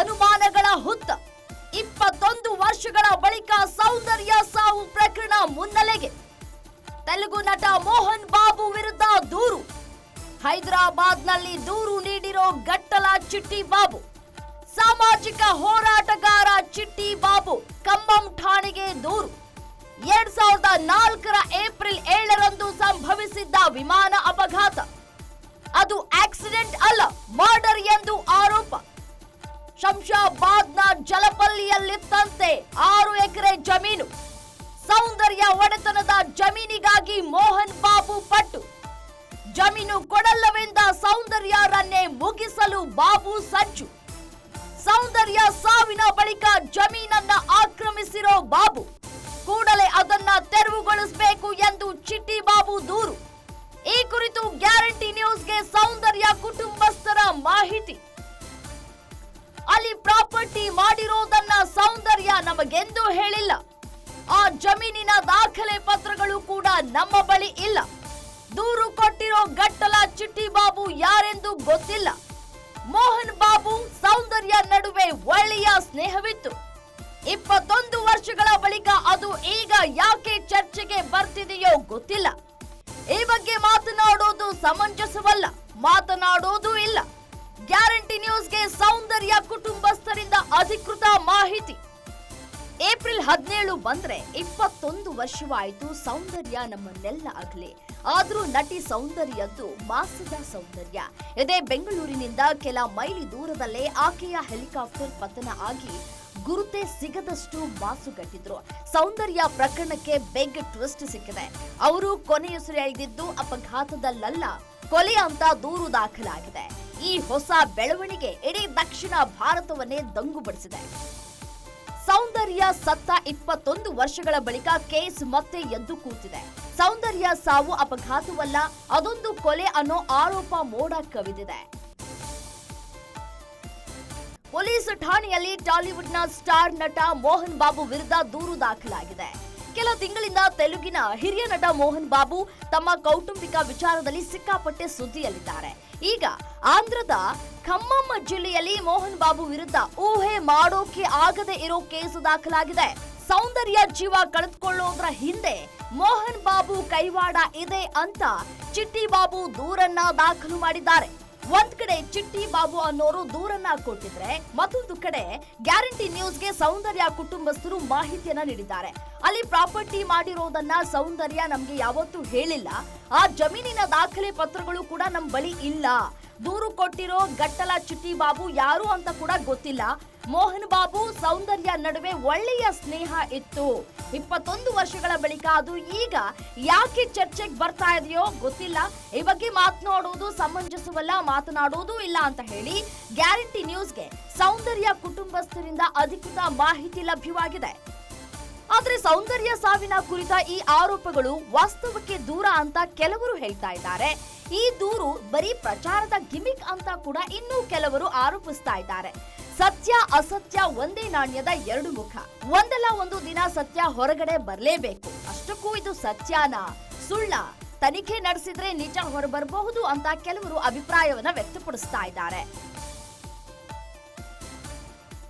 ಅನುಮಾನಗಳ ಹುತ್ತ ಇಪ್ಪತ್ತೊಂದು ವರ್ಷಗಳ ಬಳಿಕ ಸೌಂದರ್ಯ ಸಾವು ಪ್ರಕರಣ ಮುನ್ನೆಲೆಗೆ. ತೆಲುಗು ನಟ ಮೋಹನ್ ಬಾಬು ವಿರುದ್ಧ ದೂರು. ಹೈದರಾಬಾದ್ನಲ್ಲಿ ದೂರು ನೀಡಿರೋ ಗಟ್ಟಲ ಚಿಟ್ಟಿ ಬಾಬು. ಸಾಮಾಜಿಕ ಹೋರಾಟಗಾರ ಚಿಟ್ಟಿ ಬಾಬು ಕಂಬಂ ಠಾಣೆಗೆ ದೂರು. ಎರಡ್ ಸಾವಿರದ ನಾಲ್ಕರ ಏಪ್ರಿಲ್ ಏಳರಂದು ಸಂಭವಿಸಿದ್ದ ಆರು ಎಕರೆ ಜಮೀನು. ಸೌಂದರ್ಯ ಒಡೆತನದ ಜಮೀನಿಗಾಗಿ ಮೋಹನ್ ಬಾಬು ಪಟ್ಟು. ಜಮೀನು ಕೊಡಲ್ಲವೆಂದ ಸೌಂದರ್ಯರನ್ನೇ ಮುಗಿಸಲು ಬಾಬು ಸಜ್ಜು. ಸೌಂದರ್ಯ ಸಾವಿನ ಬಳಿಕ ಜಮೀನನ್ನ ಆಕ್ರಮಿಸಿರೋ ಬಾಬು. ಕೂಡಲೇ ಅದನ್ನ ತೆರವುಗೊಳಿಸಬೇಕು ಎಂದು ಚಿಟ್ಟಿ ಬಾಬು ದೂರು. ಈ ಕುರಿತು ಗ್ಯಾರಂಟಿ ನ್ಯೂಸ್ಗೆ ಸೌಂದರ್ಯ ಕುಟುಂಬಸ್ಥರ ಮಾಹಿತಿ. ಅಲ್ಲಿ ಪ್ರಾಪರ್ಟಿ ಮಾಡಿರೋದನ್ನ ಸೌಂದರ್ಯ ನಮಗೆಂದೂ ಹೇಳಿಲ್ಲ. ಆ ಜಮೀನಿನ ದಾಖಲೆ ಪತ್ರಗಳು ಕೂಡ ನಮ್ಮ ಬಳಿ ಇಲ್ಲ. ದೂರು ಕೊಟ್ಟಿರೋ ಗಟ್ಟಲ ಚಿಟ್ಟಿ ಬಾಬು ಯಾರೆಂದು ಗೊತ್ತಿಲ್ಲ. ಮೋಹನ್ ಬಾಬು ಸೌಂದರ್ಯ ನಡುವೆ ಒಳ್ಳೆಯ ಸ್ನೇಹವಿತ್ತು. ಇಪ್ಪತ್ತೊಂದು ವರ್ಷಗಳ ಬಳಿಕ ಅದು ಈಗ ಯಾಕೆ ಚರ್ಚೆಗೆ ಬರ್ತಿದೆಯೋ ಗೊತ್ತಿಲ್ಲ. ಈ ಬಗ್ಗೆ ಮಾತನಾಡೋದು ಸಮಂಜಸವಲ್ಲ. ಮಾತನಾಡೋದು ಗ್ಯಾರಂಟಿ ನ್ಯೂಸ್ಗೆ ಸೌಂದರ್ಯ ಕುಟುಂಬಸ್ಥರಿಂದ ಅಧಿಕೃತ ಮಾಹಿತಿ. ಏಪ್ರಿಲ್ ಹದಿನೇಳು ಬಂದ್ರೆ ಇಪ್ಪತ್ತೊಂದು ವರ್ಷವಾಯಿತು ಸೌಂದರ್ಯ ನಮ್ಮನ್ನೆಲ್ಲ ಅಗಲಿ. ಆದ್ರೂ ನಟಿ ಸೌಂದರ್ಯದ್ದು ಮಾಸದ ಸೌಂದರ್ಯ. ಇದೇ ಬೆಂಗಳೂರಿನಿಂದ ಕೆಲ ಮೈಲಿ ದೂರದಲ್ಲೇ ಆಕೆಯ ಹೆಲಿಕಾಪ್ಟರ್ ಪತನ ಆಗಿ ಗುರುತೆ ಸಿಗದಷ್ಟು ಮಾಸುಗಟ್ಟಿದ್ರು. ಸೌಂದರ್ಯ ಪ್ರಕರಣಕ್ಕೆ ಬೆಗ್ ಟ್ವಿಸ್ಟ್ ಸಿಕ್ಕಿದೆ. ಅವರು ಕೊನೆಯುಸಿರೆಳೆದಿದ್ದು ಅಪಘಾತದಲ್ಲಲ್ಲ, ಕೊಲೆ ಅಂತ ದೂರು ದಾಖಲಾಗಿದೆ. ಈ ಹೊಸ ಬೆಳವಣಿಗೆ ಇಡೀ ದಕ್ಷಿಣ ಭಾರತವನ್ನೇ ದಂಗುಬಡಿಸಿದೆ. ಸೌಂದರ್ಯ ಸತ್ತ ಇಪ್ಪತ್ತೊಂದು ವರ್ಷಗಳ ಬಳಿಕ ಕೇಸ್ ಮತ್ತೆ ಎದ್ದು ಕೂತಿದೆ. ಸೌಂದರ್ಯ ಸಾವು ಅಪಘಾತವಲ್ಲ, ಅದೊಂದು ಕೊಲೆ ಅನ್ನೋ ಆರೋಪ ಮೋಡ ಕವಿದಿದೆ. ಪೊಲೀಸ್ ಠಾಣೆಯಲ್ಲಿ ಟಾಲಿವುಡ್ನ ಸ್ಟಾರ್ ನಟ ಮೋಹನ್ ಬಾಬು ವಿರುದ್ಧ ದೂರು ದಾಖಲಾಗಿದೆ. ಕೆಲ ತಿಂಗಳಿಂದ ತೆಲುಗಿನ ಹಿರಿಯ ನಟ ಮೋಹನ್ ಬಾಬು ತಮ್ಮ ಕೌಟುಂಬಿಕ ವಿಚಾರದಲ್ಲಿ ಸಿಕ್ಕಾಪಟ್ಟೆ ಸುದ್ದಿಯಲ್ಲಿದ್ದಾರೆ. ಈಗ ಆಂಧ್ರದ ಖಮ್ಮಮ್ಮ ಜಿಲ್ಲೆಯಲ್ಲಿ ಮೋಹನ್ ಬಾಬು ವಿರುದ್ಧ ಊಹೆ ಮಾಡೋಕೆ ಆಗದೆ ಇರೋ ಕೇಸು ದಾಖಲಾಗಿದೆ. ಸೌಂದರ್ಯ ಜೀವ ಕಳೆದುಕೊಳ್ಳೋದ್ರ ಹಿಂದೆ ಮೋಹನ್ ಬಾಬು ಕೈವಾಡ ಇದೆ ಅಂತ ಚಿಟ್ಟಿ ಬಾಬು ದೂರನ್ನ ದಾಖಲು ಮಾಡಿದ್ದಾರೆ. ಒಂದ್ ಕಡೆ ಚಿಟ್ಟಿ ಬಾಬು ಅನ್ನೋರು ದೂರನ್ನ ಕೊಟ್ಟಿದ್ರೆ ಮತ್ತೊಂದು ಕಡೆ ಗ್ಯಾರಂಟಿ ನ್ಯೂಸ್ಗೆ ಸೌಂದರ್ಯ ಕುಟುಂಬಸ್ಥರು ಮಾಹಿತಿಯನ್ನ ನೀಡಿದ್ದಾರೆ. ಅಲ್ಲಿ ಪ್ರಾಪರ್ಟಿ ಮಾಡಿರೋದನ್ನ ಸೌಂದರ್ಯ ನಮ್ಗೆ ಯಾವತ್ತೂ ಹೇಳಿಲ್ಲ. ಆ ಜಮೀನಿನ ದಾಖಲೆ ಪತ್ರಗಳು ಕೂಡ ನಮ್ ಬಳಿ ಇಲ್ಲ. ದೂರು ಕೊಟ್ಟಿರೋ ಗಟ್ಟಲ ಚುಟ್ಟಿ ಬಾಬು ಯಾರು ಅಂತ ಕೂಡ ಗೊತ್ತಿಲ್ಲ. ಮೋಹನ್ ಬಾಬು ಸೌಂದರ್ಯ ನಡುವೆ ಒಳ್ಳೆಯ ಸ್ನೇಹ ಇತ್ತು. ಇಪ್ಪತ್ತೊಂದು ವರ್ಷಗಳ ಬಳಿಕ ಅದು ಈಗ ಯಾಕೆ ಚರ್ಚೆಗೆ ಬರ್ತಾ ಇದೆಯೋ ಗೊತ್ತಿಲ್ಲ. ಈ ಬಗ್ಗೆ ಮಾತನಾಡುವುದು ಸಮಂಜಸವಲ್ಲ ಮಾತನಾಡುವುದೂ ಇಲ್ಲ ಅಂತ ಹೇಳಿ ಗ್ಯಾರಂಟಿ ನ್ಯೂಸ್ಗೆ ಸೌಂದರ್ಯ ಕುಟುಂಬಸ್ಥರಿಂದ ಅಧಿಕೃತ ಮಾಹಿತಿ ಲಭ್ಯವಾಗಿದೆ. ಆದರೆ ಸೌಂದರ್ಯ ಸಾವಿನ ಕುರಿತ ಈ ಆರೋಪಗಳು ವಾಸ್ತವಕ್ಕೆ ದೂರ ಅಂತ ಕೆಲವರು ಹೇಳ್ತಾ ಇದ್ದಾರೆ. ಈ ದೂರು ಬರೀ ಪ್ರಚಾರದ ಗಿಮಿಕ್ ಅಂತ ಕೂಡ ಇನ್ನೂ ಕೆಲವರು ಆರೋಪಿಸ್ತಾ ಇದ್ದಾರೆ. ಸತ್ಯ ಅಸತ್ಯ ಒಂದೇ ನಾಣ್ಯದ ಎರಡು ಮುಖ. ಒಂದಲ್ಲ ಒಂದು ದಿನ ಸತ್ಯ ಹೊರಗಡೆ ಬರಲೇಬೇಕು. ಅಷ್ಟಕ್ಕೂ ಇದು ಸತ್ಯನಾ? ಸುಳ್ಳ? ತನಿಖೆ ನಡೆಸಿದ್ರೆ ನಿಜ ಹೊರಬರಬಹುದು ಅಂತ ಕೆಲವರು ಅಭಿಪ್ರಾಯವನ್ನ ವ್ಯಕ್ತಪಡಿಸ್ತಾ ಇದ್ದಾರೆ.